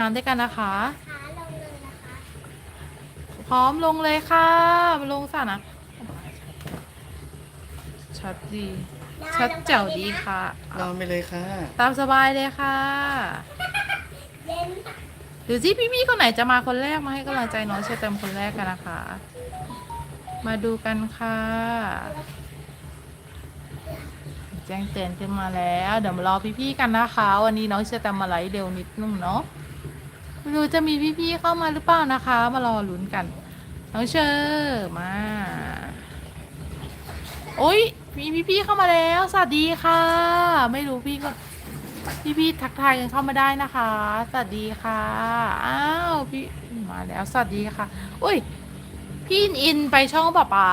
น้ำด้วยกันนะคะ ขาลงเลยนะคะ พร้อมลงเลยค่ะมาลงสระนะ ชัดดี ชัดแจ๋วดีค่ะ นอนไปเลยค่ะ ตามสบายเลยค่ะ เย็นหรือที่พี่ๆคนไหนจะมาคนแรกมาให้กำลังใจน้องเชอร์แตมคนแรกกันนะคะ มาดูกันค่ะ แจ้งเตือนขึ้นมาแล้ว เดี๋ยวมารอพี่ๆกันนะคะ วันนี้น้องเชอร์แตมมาไลฟ์เร็วนิดนึงเนาะ ไม่รู้จะมีพี่ๆเข้ามาหรือเปล่านะคะ มารอลุ้นกัน น้องเชอร์มา โอ๊ยมีพี่ๆเข้ามาแล้ว สวัสดีค่ะ ไม่รู้พี่ก็พี่ๆทักทายกันเข้ามาได้นะคะ สวัสดีค่ะ อ้าวพี่มาแล้วสวัสดีค่ะ อุ้ยพี่อินไปช่องป๊าป๋า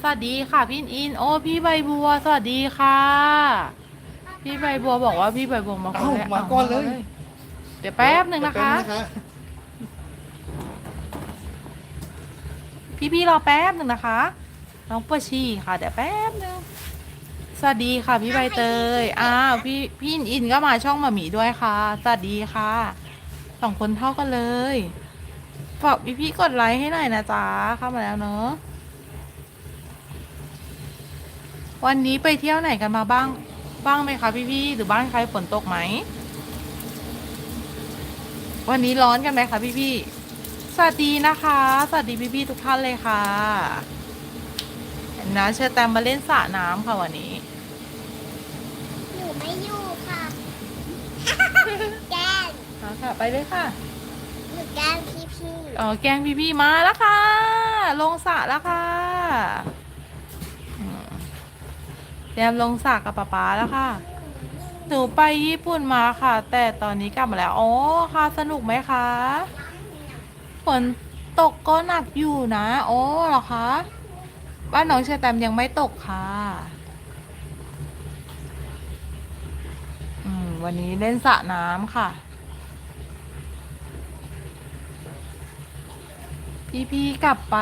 สวัสดีค่ะพี่อิน โอ้พี่ใบบัว สวัสดีค่ะ พี่ใบบัวบอกว่าพี่ใบบัวมาคนแรกมาก่อนเลย ดี๋ยวแป๊บหนึ่งนะคะ แป๊บนึงนะคะพี่ๆรอแป๊บหนึ่งนะคะ น้องปวชีค่ะเดี๋ยวแป๊บหนึ่งสวัสดีค่ะพี่ใบเตยอ้าวพี่พี่อินอินก็มาช่องมาหมีด้วยค่ะสวัสดีค่ะสองคนเท่ากันเลยฝากพี่ๆกดไลค์ให้หน่อยนะจ๊ะเข้ามาแล้วเนอะวันนี้ไปเที่ยวไหนกันมาบ้าง บ้างไหมคะพี่ๆหรือบ้านใครฝนตกไหม วันนี้ร้อนกันไหมคะพี่ๆสวัสดีนะคะ สวัสดีพี่ๆทุกท่านเลยค่ะเห็นนะเชิญแตมมาเล่นสระน้ำค่ะวันนี้หนูไม่อยู่ค่ะแกล้งมาค่ะ ไปเลยค่ะ หนูแกล้งพี่พี่เออแกงพี่ๆมาแล้วค่ะ ลงสระแล้วค่ะอืมเตรียมลงสระกับป๊าป๊าแล้วค่ะ หนูไปญี่ปุ่นมาค่ะ แต่ตอนนี้กลับมาแล้วอ๋อค่ะสนุกไหมคะฝนตกก็หนักอยู่นะโอ้เหรอคะบ้านน้องเชอแตมยังไม่ตกค่ะอืมวันนี้เล่นสระน้ำค่ะ พี่ๆกลับไป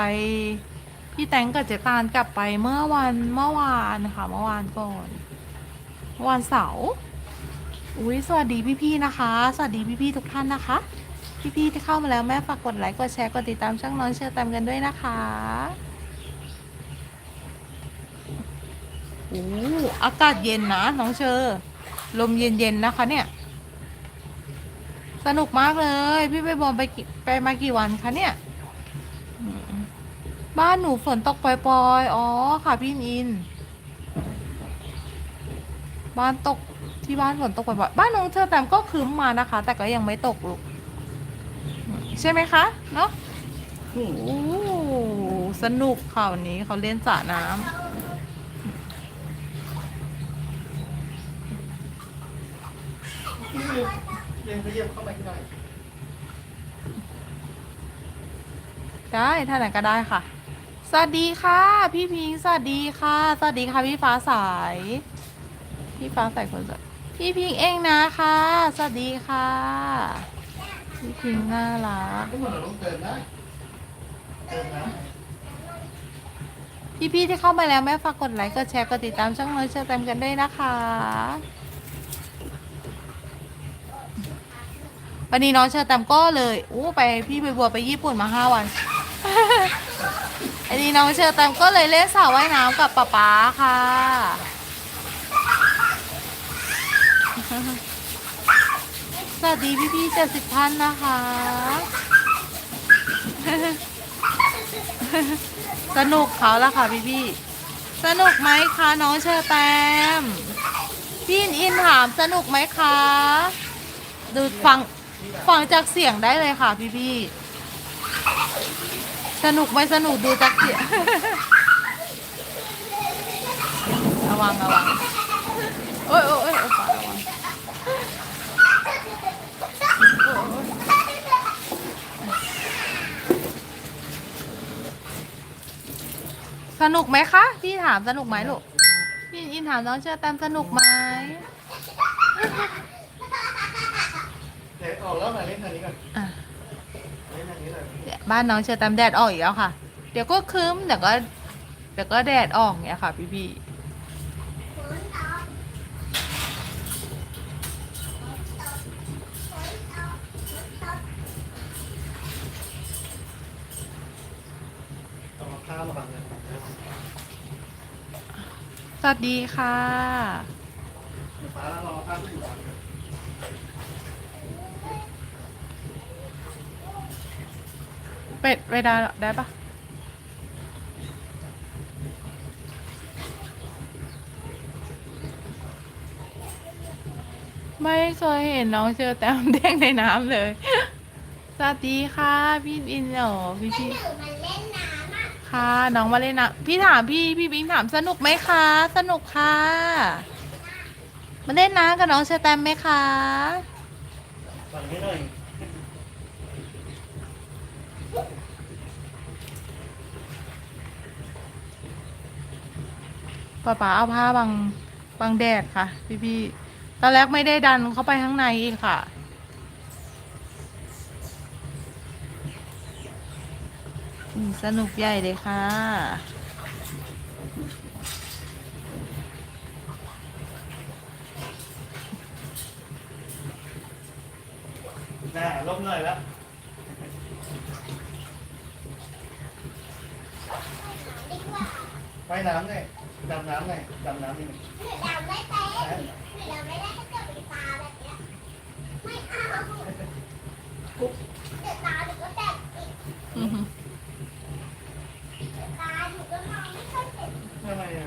พี่แตงกับเจตานกลับไปเมื่อวันเมื่อวานค่ะ เมื่อวานก่อนวานเสาร์ อุ้ยสวัสดีพี่ๆนะคะ สวัสดีพี่ๆทุกท่านนะคะ พี่ๆที่เข้ามาแล้วแม่ฝากกดไลค์กดแชร์กดติดตามช่องน้องเชอร์แตมกันด้วยนะคะโอ้อากาศเย็นนะน้องเชอร์ลมเย็นๆนะคะเนี่ย สนุกมากเลย พี่ไปบอลไปไปมากี่วันคะเนี่ย บ้านหนูฝนตกปล่อยๆ อ๋อค่ะพี่อิน บ้านตก ที่บ้านฝนตกปล่อยๆบ้านน้องเธอแตมก็คืมมานะคะ แต่ก็ยังไม่ตกลูกใช่ไหมคะ เนาะโอ้สนุกค่ะวันนี้เขาเล่นสระน้ำเรียนขยับเข้าไปหน่อยได้ท่านไหนก็ได้ค่ะ สวัสดีค่ะ พี่พิงค์สวัสดีค่ะ สวัสดีค่ะพี่ฟ้าใสพี่ฟ้าใสคนสวย พี่พิงเองนะคะ สวัสดีค่ะ พี่พิงน่ารักทุกคนเราต้องเติมนะเติมนะพี่ที่เข้ามาแล้วแม่ฝากกดไลค์กดแชร์กดติดตามช่องน้อยเชอร์แตมกันด้วยนะคะ วันนี้น้องเชอร์แตมก็เลยอู้ไปพี่ไปบัวไปญี่ปุ่นมาห้าวันอันนี้น้องเชอร์แตมก็เลยเล่นสระว่ายน้ำกับป๊าป๊าค่ะ สวัสดีพี่ๆเจ็ดสิบท่านนะคะ สนุกเขาละค่ะพี่พี่สนุกไหมคะน้องเชอแตมพี่อินอินถามสนุกไหมคะ ดูฟังฟังจากเสียงได้เลยค่ะพี่พี่สนุกไหมสนุกดูจากเสียงระวังระวังโอ้ยโอ้ยโอ้ยโอ้ยระวัง สนุกไหมคะ พี่ถามสนุกไหมลูก พี่อินถามน้องเชอแตมสนุกไหมเดี๋ยวออกแล้วมาเล่นทางนี้ก่อนอะเล่นทางนี้เลยเนี่ยบ้านน้องเชอแตมแดดออกอีกแล้วค่ะ เดี๋ยวก็ครึ้มเดี๋ยวก็เดี๋ยวก็แดดออกเนี่ยค่ะ พี่พี่ๆ ฝนตกฝนตกฝนตกฝนตก ข้าวมาก่อนเลย สวัสดีค่ะ เป็ดเวลาได้ปะไม่เคยเห็นน้องเชอแต้มเด้งในน้ำเลย สวัสดีค่ะ พี่บินเหรอพี่พี่ ค่ะ น้องมาเล่นนะพี่ถามพี่พี่บิงถามสนุกไหมคะ สนุกค่ะ มาเล่นน้ำกับน้องเชแตมไหมคะ ฝั่งนี้หน่อยป๊าป๋าเอาผ้าบังบังแดดค่ะ พี่พี่ตอนแรกไม่ได้ดันเข้าไปข้างในอีกค่ะ อืม สนุกใหญ่เลยค่ะ น่าลบหน่อยแล้ว ดีกว่า ว่ายน้ำเลยดำน้ำเลยดำน้ำนี่ หนูดำไม่เป็นหนูดำไม่ได้ถ้าเกิดเป็นตาแบบเนี้ยไม่เอาเดี๋ยวตาหนูก็แตกอีก อือหือ เดี๋ยวตาหนูก็มองไม่ค่อยเห็น ทำไมอะ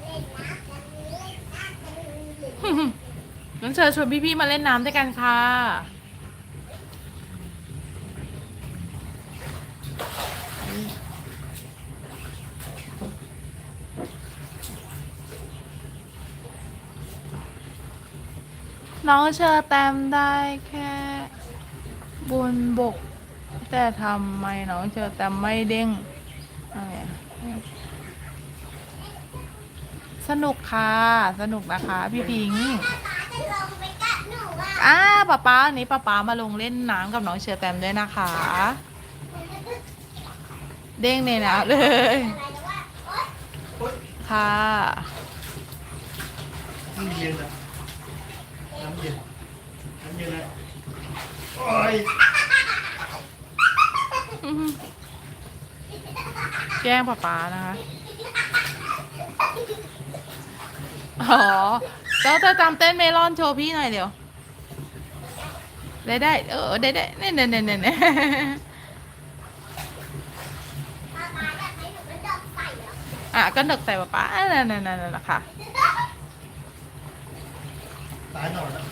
เล่นน้ำกันเล่นน้ำกัน งั้นเชิญชวนพี่ๆมาเล่นน้ำด้วยกันค่ะ น้องเชอแตมได้แค่บนบก แต่ทำไมน้องเชอแตมไม่เด้งอะไรอะสนุกค่ะ สนุกนะคะ พี่พิงค์ อะอ่าป๊าป๊าอันนี้ป๊าป๊ามาลงเล่นน้ำกับน้องเชอแตมด้วยนะคะ เด้งเนี่ยนะเลยอะไรนะว่าโอ๊ยค่ะน้ำเย็นอะน้ำเย็นน้ำเย็นเลยโอ้ยอื้อหือแกล้งป๊าป๊านะคะ อ๋อแล้วเธอจำเต้นเมลอนโชว์พี่หน่อยเดี๋ยว ได้ได้เออได้ได้เนี่ยเนี่ยเนี่ยเนี่ยตาตาอยากให้หนูกระดกใส่เหรออะก็นึกใส่ป๊าป๊าอะนั่นนั่นนั่นนั่นค่ะตายหน่อยแล้ว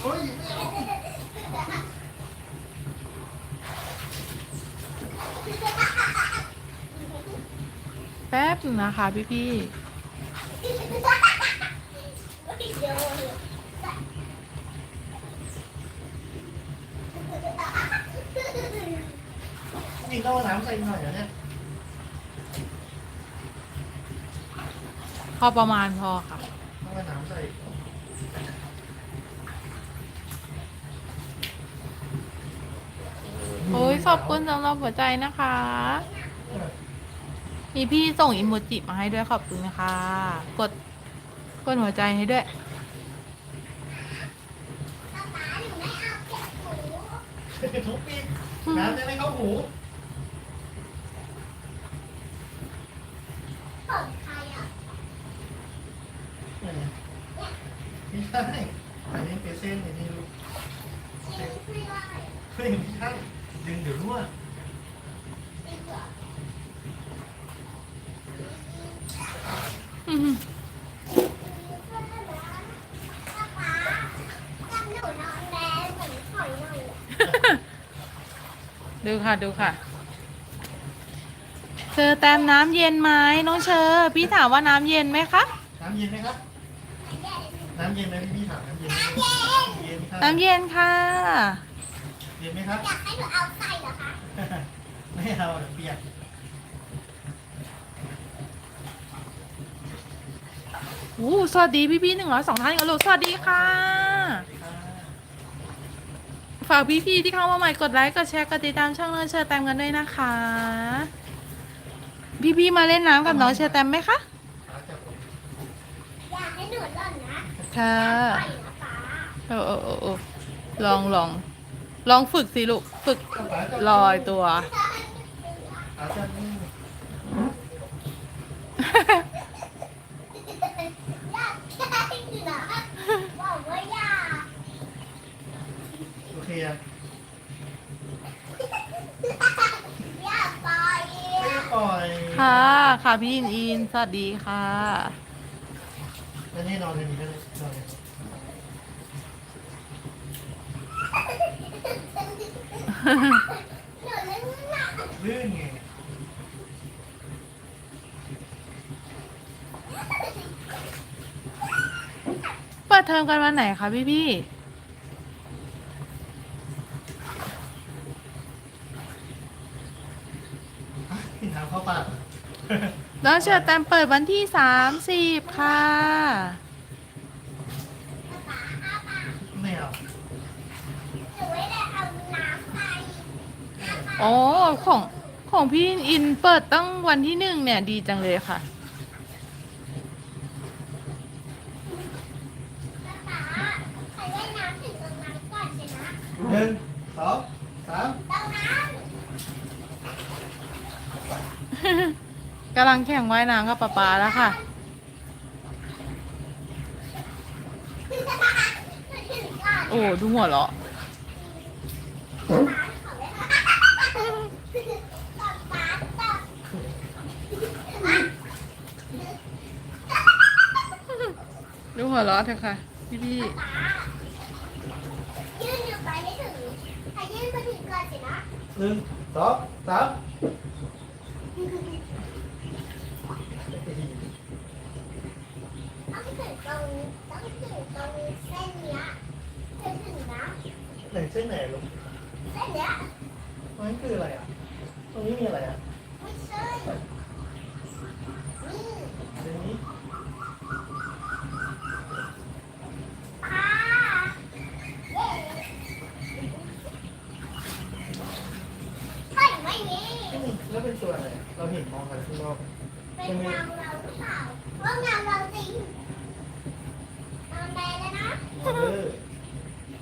โอ้ยไม่เอาแป๊บนึงนะคะพี่พี่เดี๋ยว นี่ต้องเอาน้ำใส่หน่อยเหรอเนี่ยๆพอประมาณพอค่ะต้องเอาน้ำใส่โอ้ยขอบคุณสำหรับหัวใจนะคะ มีพี่ส่งอิโมจิมาให้ด้วยขอบคุณนะคะ กด กดหัวใจให้ด้วยตาตาหนูไม่เอาเก็บหนูทุบปีกน้ำจะไม่เข้าหูเปิดใครอะไม่ใช่อันนี้เป็นเส้นอันนี้ลูกไม่ได้เฮ้ยไม่ใช่ดึงเดี๋ยวรั่วดีกว่าอื้อหือ ตาตาจำหนูนอนแดงเหมือนหอยหน่อยอะ ดูค่ะดูค่ะเชอแตมน้ำเย็นไหมน้องเชอพี่ถามว่าน้ำเย็นไหมคะ น้ำเย็นไหมครับ น้ำเย็นไหมพี่พี่ถามน้ำเย็นไหมเย็นค่ะน้ำเย็นค่ะ เย็นไหมครับ อยากให้หนูเอาใส่เหรอคะ ไม่เอาเดี๋ยวเปียกอู้สวัสดีพี่พี่หนึ่งร้อยสองท่านกันลูกสวัสดีค่ะ ฝากพี่พี่ๆที่เข้ามาใหม่กดไลค์กดแชร์กดติดตามช่องน้องเชอแตมกันด้วยนะคะพี่พี่ๆมาเล่นน้ำกับน้องเชอแตมไหมคะอยากให้หนูหล่นนะค่ะไปนะป๊าเออเออเออเออลองลองลองฝึกสิลูกฝึกลอยตัว อาจารย์นี่อยากได้เหรอบอกว่าอยาก โอเคอะ อยากไป ไม่ได้ปล่อย ค่ะ ค่ะพี่อินอิน สวัสดีค่ะ แล้วนี่นอนกันนี้ก็ได้นอนกันนูเล่นหนักลื่นไงเปิดเทอมกันวันไหนคะพี่พี่อะกินน้ำเข้าปาก น้องเชอร์แตมเปิดวันที่สามสิบค่ะ ไม่เอาหนูไม่ได้เอาน้ำไปอ๋อของของพี่อินอินเปิดตั้งวันที่หนึ่งเนี่ยดีจังเลยค่ะป๊าใครว่ายน้ำถึงตรงนั้นก่อนสินะ หนึ่งสองสาม ตรงนั้น กำลังแข่งว่ายน้ำกับป๊าป๊าแล้วค่ะถึงก่อนโอ้ดูหัวเราะป๊าขอเล่นป๊าป๊าป๊าดูหัวเราะเถอะค่ะ พี่พี่ป๊ายื่นอยู่ไปไม่ถึงถ้ายื่นมาถึงก่อนสินะหนึ่งสองสาม ต้องถึงตรงต้องถึงตรงเส้นเนี้ยถึงถึงนะ ไหนเส้นไหนลูก เส้นเนี้ย ตรงนี้คืออะไรอะ ตรงนี้มีอะไรอะ ไม่ใช่นี่ เส้นนี้ ป้าเย้ใช่ไหมนี่ ไม่มีแล้วเป็นตัวอะไร เราเห็นมองกันข้างนอก เป็นเงาเราหรือเปล่าว่าเงาเราจริงนอนแดงแล้วนะ เออ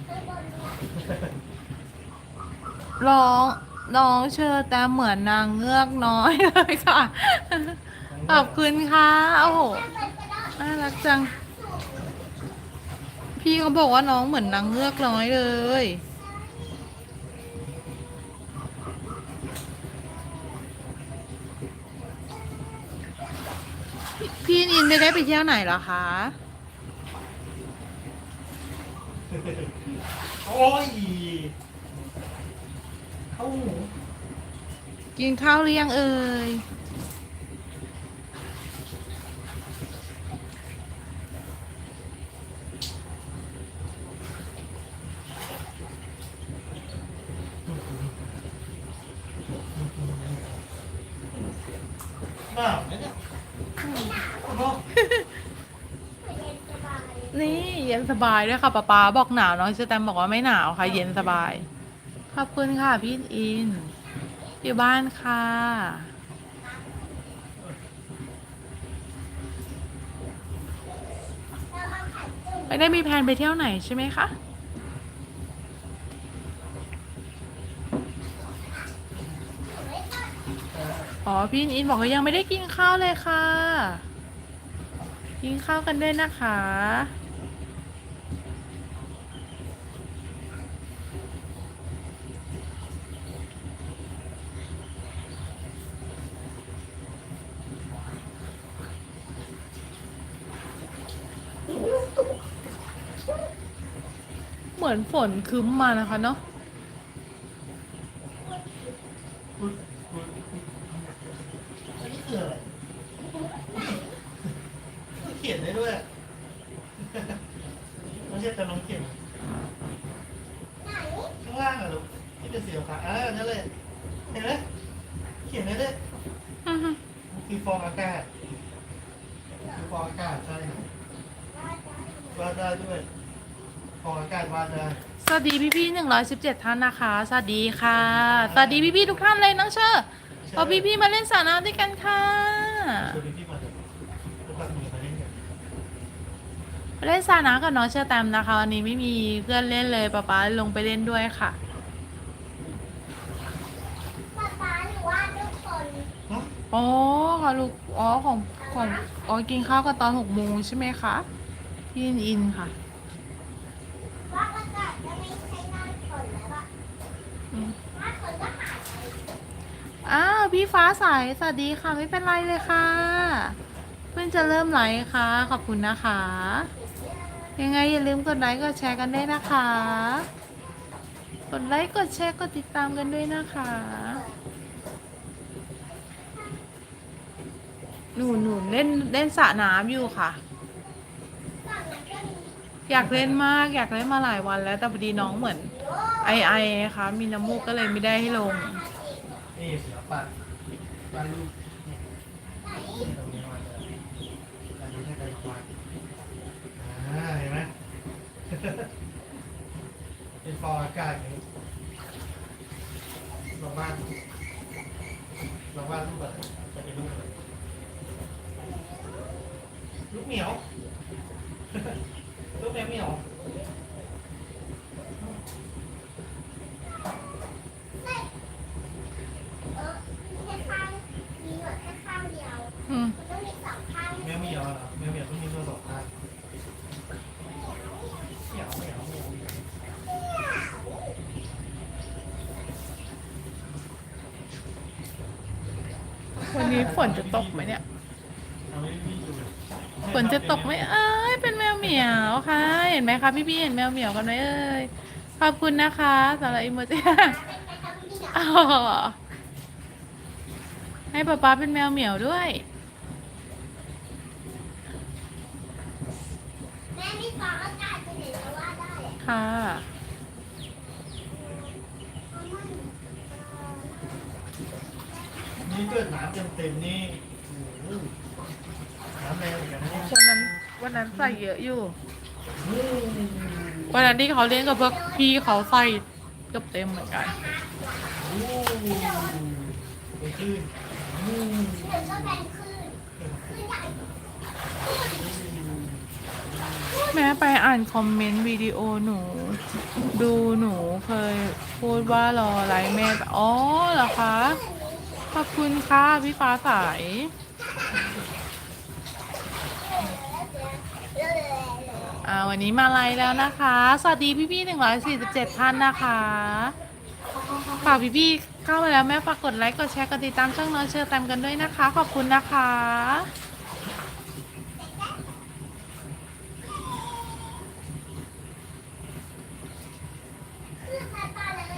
ข้างบนเนี่ย ร้องน้อง เชอร์แตมเหมือนนางเงือกน้อยเลยค่ะ ขอบคุณค่ะ โอ้โห น่ารักจัง พี่เขาบอกว่าน้องเหมือนนางเงือกน้อยเลยพี่พี่นินไม่ได้ไปเที่ยวไหนเหรอคะ โอ้ย เข้าหู กินข้าวหรือยังเอ่ย หนาวไหมเนี่ยโอ้โหนี่เย็นสบายด้วยค่ะป๊าป๊าบอกหนาวน้องเชอร์แตมบอกว่าไม่หนาวค่ะ เย็นสบาย ขอบคุณค่ะพี่อิน อยู่บ้านค่ะไม่ได้มีแผนไปเที่ยวไหนใช่ไหมคะอ๋อพี่อินบอกว่ายังไม่ได้กินข้าวเลยค่ะ กินข้าวกันด้วยนะคะ มือนฝนครึ้มมานะคะเนาะอุ๊ยอุ๊ยอันนี้คืออะไรเขียนได้ด้วยไม่ใช่แต่น้องเขียนไหนข้างล่างอะลูกที่เป็นสีขาวอ่านั่นเลยเห็นไหมเขียนได้ด้วยคือฟองอากาศคือฟองอากาศใช่วาดได้ด้วย ฟองอากาศวาดได้สวัสดีพี่ๆหนึ่งร้อยสิบเจ็ดท่านนะคะ สวัสดีค่ะ สวัสดีพี่ๆทุกท่านเลยน้องเชอร์พอพี่ๆมาเล่นสระน้ำด้วยกันค่ะชวนพี่มาเถอะแล้วก็มีมาเล่นกันเล่นสานะกับน้องเชอร์แตมนะคะวันนี้ไม่มีเพื่อนเล่นเลยป๊าป๊าลงไปเล่นด้วยค่ะป๊าป๊าหรือว่าทุกคนฮะอ๋อค่ะลูกอ๋อของของอ๋อกินข้าวกันตอนหกโมงใช่ไหมคะพี่อินอินค่ะ ว่าอากาศจะไม่ใช่หน้าฝนแล้วอะ อืม หน้าฝนก็หายไป อ้าว พี่ฟ้าใสสวัสดีค่ะไม่เป็นไรเลยค่ะ เพิ่งจะเริ่มไลฟ์ค่ะ ขอบคุณนะคะ ยังไงอย่าลืมกดไลค์กดแชร์กันด้วยนะคะ กดไลค์กดแชร์กดติดตามกันด้วยนะคะ หนูหนูเล่นเล่นสระน้ำอยู่ค่ะ อยากเล่นมากอยากเล่นมาหลายวันแล้วแต่พอดีน้องเหมือน ไอไอค่ะมีน้ำมูกก็เลยไม่ได้ให้ลง นี่เสือป่า บ้านลูกเนี่ยตรงนี้มาเลยบ้านลูกให้กันควายอ่าเห็นไหมเป็นฟองอากาศอย่างนี้ลองบ้านลองบ้านลูกแบบจะเป็นลูกอะไรลูกเหมียว ลูกแมวเหมียว เออแค่ข้างมีหนวดแค่ข้างเดียว อืม มันต้องมีสองข้าง แมวเหมียวเหรอแมวเหมียวต้องมีตัวสองข้างเหมียวเหมียวเหมียวเหมียว วั นนี้ฝนจะตกไหมเนี่ยเอาไว้วิ่งดูฝนจะตกไหมเอ้ยเป็นแมวเหมียวค่ะ เห็นไหมคะพี่พี่ๆเห็นแมวเหมียวกันไหมเอ้ยขอบคุณนะคะสำหรับอิโมจิเป็นไปทำเดียวอ๋อให้ป๊าป๊าเป็นแมวเหมียวด้วยแม่ไม่ฟังอากาศจะเห็นแล้วว่าได้อะ ค่ะ เพราะมันเอ่อ นี่เกิดน้ำเต็มๆนี่โอ้โหน้ำแรงเหมือนกันนะเนี่ยวันนั้นวันนั้นใส่เยอะอยู่ อืมวันนั้นที่เขาเลี้ยงกับพวกพี่เขาใส่เกือบเต็มเหมือนกัน โอ้ไปขึ้นอืมเดี๋ยวก็แบ่งคลื่นคลื่นใหญ่แม้ไปอ่านคอมเมนต์วิดีโอหนู ดูหนูเคยพูดว่ารอไลฟ์แม่แต่อ๋อเหรอคะ ขอบคุณค่ะพี่ฟ้าใสอ่าวันนี้มาไลฟ์แล้วนะคะ สวัสดีพี่ๆหนึ่งร้อยสี่สิบเจ็ดท่านนะคะฝากพี่ๆเข้ามาแล้วแม่ฝากกดไลค์ กดแชร์ กดติดตามช่องน้องเชอร์แตมกันด้วยนะคะ ขอบคุณนะคะ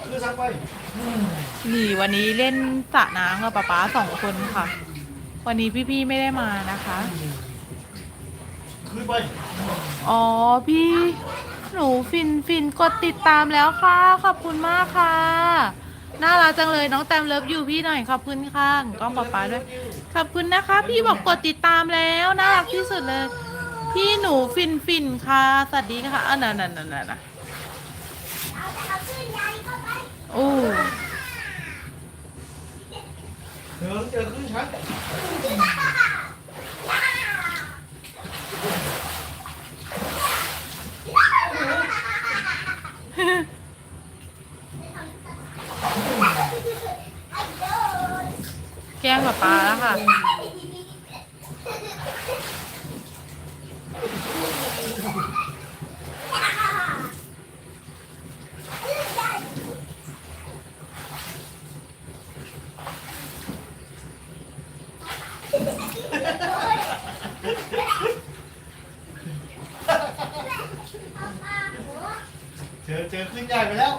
คือซักไปอืม นี่วันนี้เล่นสระน้ำกับป๊าป๊าสองคนค่ะ วันนี้พี่ๆไม่ได้มานะคะ ขึ้นไปอ๋อพี่หนูฟินฟินกดติดตามแล้วค่ะ ขอบคุณมากค่ะ น่ารักจังเลยน้องแตมเลิฟอยู่พี่หน่อยขอบคุณค่ะกล้องป๊าป๊าด้วย ขอบคุณนะคะ พี่บอกกดติดตามแล้วน่ารักที่สุดเลย พี่หนูฟินฟินค่ะสวัสดีค่ะอันนั้นนั่นนั่นนั่นโอ้ เดี๋ยวเจอขึ้นชั้น ไอ้โดน แกล้งป๊าป๊าแล้วค่ะ เจอเจอขึ้นใหญ่ไปแล้ว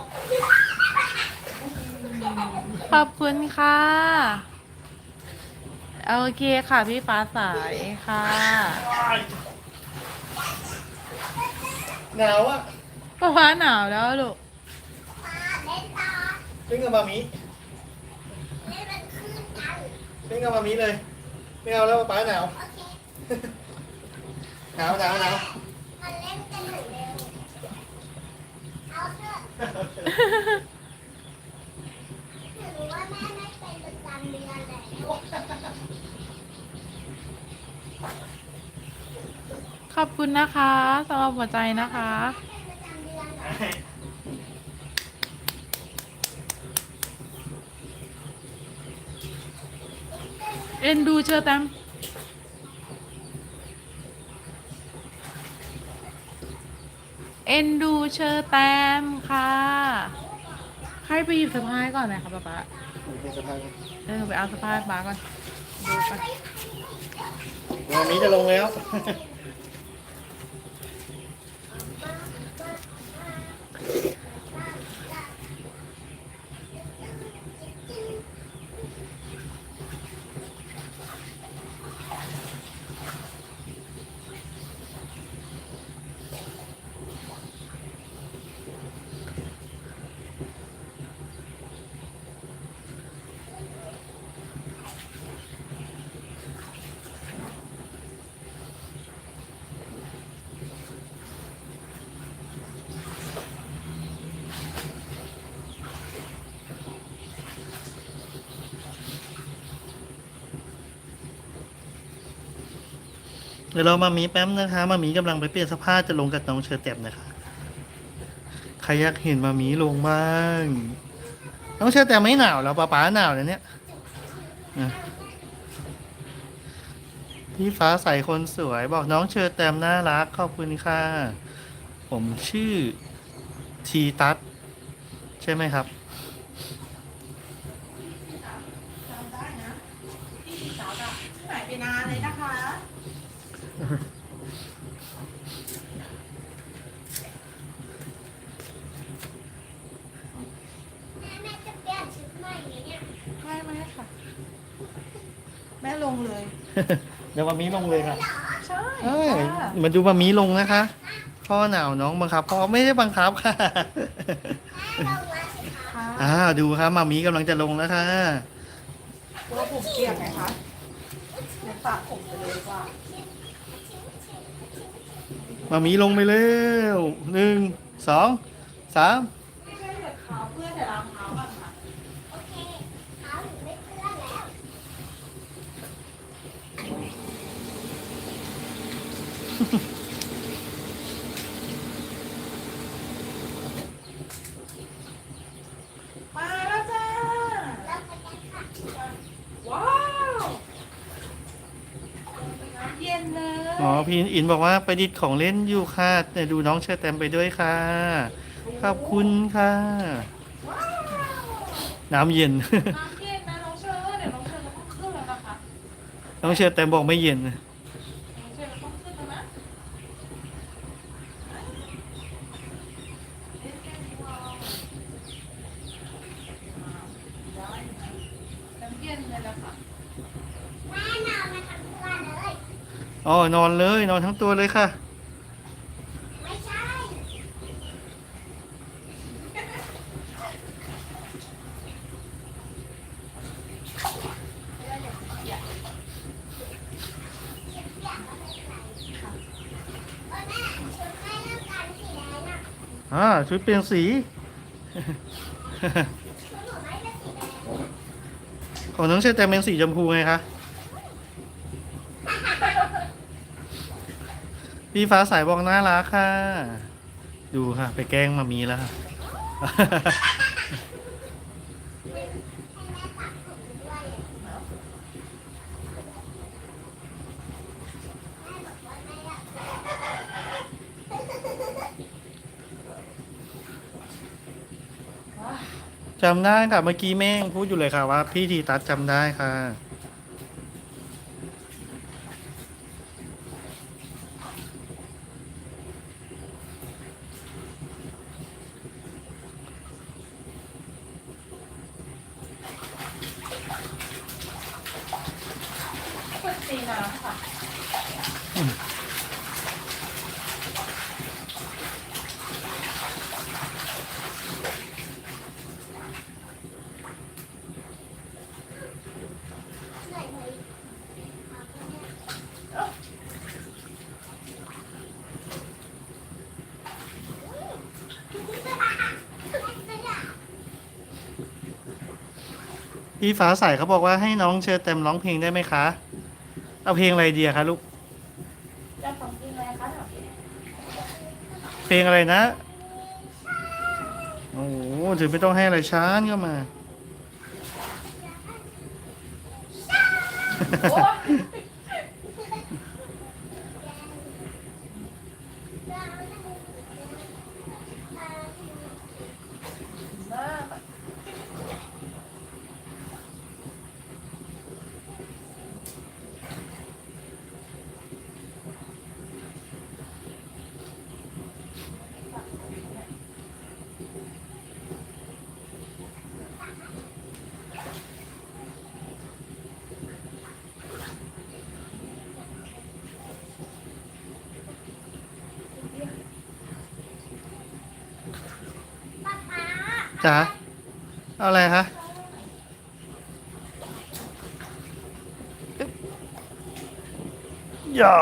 ขอบคุณค่ะ โอ เคค่ะพี่ฟ้าใสค่ะ หนาวอะป๊าป๊าหนาวแล้วลูกปลาเล่นต่อเล่นกับมามิเล่นเป็นคลื่นกันเล่นกับมามิเลย ไม่เอาแล้วป้าหนาวโอเคหนาวหนาวหนาวมาเล่นกันเหมือนเดิมเอาเถอะถือว่าแม่ไม่เป็นประจำเดือนแล้ว ขขอบคุณนะคะสำหรับหัวใจนะคะเป็นประจำเดือนเหรอเอ็นดูเชอแตมเอ็นดูเชอแตมค่ะ ใครไปหยิบสะพายก่อนไหมคะป๊าป๊าเป็นสะพานเออไปเอาสะพายป๊าก่อน ดูไป งานนี้จะลงแล้ว เดี๋ยวเรามามีแป๊บนะคะ มามีกำลังไปเปลี่ยนเสภาพจะลงกับน้องเชอร์แตมนะคะ ใครอยากเห็นมามีลงบ้างน้องเชอร์แตมไม่หนาวแล้วป๊าป๊าหนาวเลยเนี่ยพี่ฟ้าใสคนสวยบอกน้องเชอร์แตมน่ารักขอบคุณค่ะ ผมชื่อทีตัสใช่ไหมครับ จำได้นะพี่สาวอะหายไปนานเลยนะคะ แม่แม่จะเปลี่ยนชุดใหม่ไหมเนี่ย ไม่ไม่ค่ะ แม่ลงเลย เดี๋ยวมามีลงเลยค่ะใช่เอ้ยค่ะมาดูมามีลงนะคะพ่อหนาวน้องบังคับพ่อไม่ได้บังคับค่ะแม่ลงมาสิคะค่ะอ่าดูครับมามีกำลังจะลงแล้วค่ะตัวผมเปียกไหมคะเดี๋ยวฝากผมไปเลยดีกว่ามามีลงไปเร็วหนึ่งสองสาม ไม่ใช่แต่เท้าเพื่อนแต่รองเท้าบ้างค่ะ โอเคเท้าหนูไม่เปื้อนแล้ว มาแล้วจ้า แล้วไปกันค่ะ ว้าวน้ำเย็นเลย อ๋อ พี่อินบอกว่าไปดิดของเล่นอยู่ค่ะแต่ดูน้องเชอแตมไปด้วยค่ะ ขอบคุณค่ะว้าวน้ำเย็น น้ำเย็นนะน้องเชอร์เดี๋ยวน้องเชอร์จะต้องขึ้นแล้วนะคะ น้องเชอแตมบอกไม่เย็นน้องเชอร์จะต้องขึ้นแล้วนะเล่นแค่นี้พอได้นะน้ำเย็นเลยละค่ะ แม่นอนมาทั้งวันเลย อ๋อนอนเลยนอนทั้งตัวเลยค่ะไม่ใช่เออแม่ชุดแม่เริ่มการสีแดงอะอ่าชุดเปลี่ยนสีชุดหนูไม่เป็นสีแดงของน้องเชอแตมเป็นสีชมพูไงคะ พี่ฟ้าใสบอกน่ารักค่ะ ดูค่ะ ไปแกล้งมามีแล้วค่ะ จำได้ค่ะ เมื่อกี้แม่งพูดอยู่เลยค่ะว่า พี่ทีตัดจำได้ค่ะ พี่ฟ้าใสเขาบอกว่าให้น้องเชิญเต็มร้องเพลงได้ไหมคะ เอาเพลงอะไรดีอคะลูก จะขงอะไรคะเพลงอะไรนะ โอ้โหถึงไม่ต้องให้อะไรช้านก็มา โอ้ จ๋าเอาอะไรคะอย่า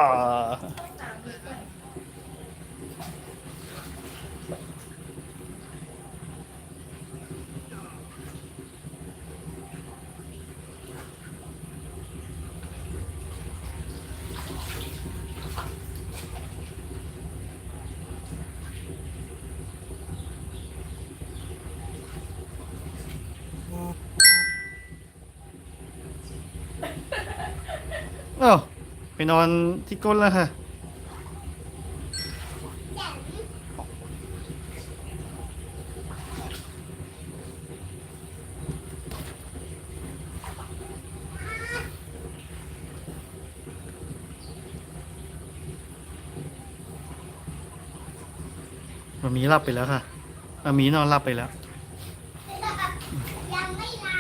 เอ้า ไปนอนที่ก้นแล้วค่ะมมามีหลับไปแล้วค่ะมามีนอนหลับไปแล้ว ยังไม่ลา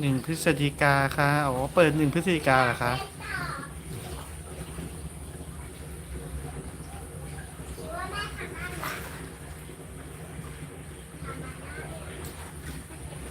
หนึ่ง พฤศจิกาค่ะอ๋อเปิดหนึ่งพฤศจิกาเหรอคะ